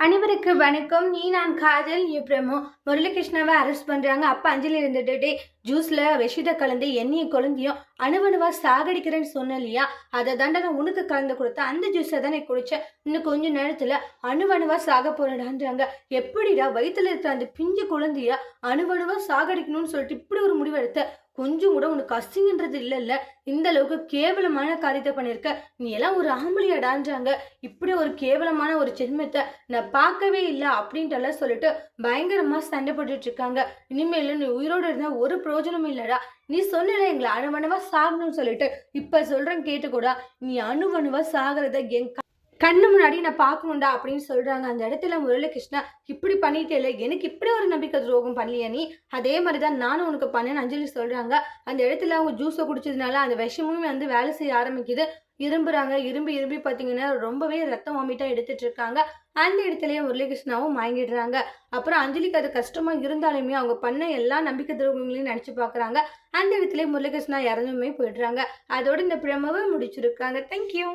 அனைவருக்கு வணக்கம். நீ நான் காதல் எப்ரமோ முரளிகிருஷ்ணாவை அரெஸ்ட் பண்ணுறாங்க அப்போ அஞ்சலி இருந்துட்டு ஜூஸில் ஜூஸ்ல விஷத்தை கலந்து எண்ணெயை குழந்தையும் அணுவணுவாக சாகடிக்கிறேன்னு சொன்ன இல்லையா அதை தாண்டா நான் உனக்கு கலந்து கொடுத்தேன். அந்த ஜூஸை தான் நான் குடித்தேன் இன்னும் கொஞ்ச நேரத்தில் அணுவணுவாக சாக போகிறடான்றாங்க எப்படிடா வயிற்றுல இருக்கிற அந்த பிஞ்சு குழந்தைய அணுவணுவாக சாகடிக்கணும்னு சொல்லிட்டு இப்படி ஒரு முடிவெடுத்த கொஞ்சம் கூட உனக்கு அசிங்கன்றது இல்லைல்ல? இந்த அளவுக்கு கேவலமான காரியத்தை பண்ணியிருக்க. நீ எல்லாம் ஒரு ஆம்பளியடான்றாங்க இப்படி ஒரு கேவலமான ஒரு ஜென்மத்தை நான் பார்க்கவே இல்லை அப்படின்ட்டு எல்லாம் சொல்லிட்டு பயங்கரமா சண்டை போட்டுட்டு இருக்காங்க. இனிமேல் நீ உயிரோடு இருந்தா ஒரு பிரயோஜனமும் இல்லடா. நீ சொன்னல எங்களை அணுவணுவா சாகணும்னு சொல்லிட்டு. இப்ப சொல்றேன் கேட்டு கூட நீ அணுவணுவா சாகிறத என் கண்ணு முன்னாடி நான் பார்க்கணுண்டா அப்படின்னு சொல்கிறாங்க அந்த இடத்துல முரளிகிருஷ்ணா இப்படி பண்ணிட்டே இல்லை எனக்கு இப்படி ஒரு நம்பிக்கை துரோகம் பண்ணலையா நீ? அதே மாதிரி தான் நானும் உனக்கு பண்ணேன்னு அஞ்சலி சொல்கிறாங்க அந்த இடத்துல அவங்க ஜூஸை குடிச்சதுனால அந்த விஷமும் வந்து வேலை செய்ய ஆரம்பிக்குது. இரும்புறாங்க. இரும்பி இரும்பி பார்த்தீங்கன்னா ரொம்பவே ரத்தம் வாமிட்டாக எடுத்துட்டு இருக்காங்க. அந்த இடத்துலயே முரளிகிருஷ்ணாவும் வாங்கிடுறாங்க அப்புறம் அஞ்சலிக்கு அது கஷ்டமா இருந்தாலுமே அவங்க பண்ண எல்லா நம்பிக்கை துரோகங்களையும் நினைச்சு பார்க்குறாங்க. அந்த இடத்துல முரளிகிருஷ்ணா இறந்துமே போயிடுறாங்க. அதோட இந்த பிரமவை முடிச்சிருக்காங்க. தேங்க்யூ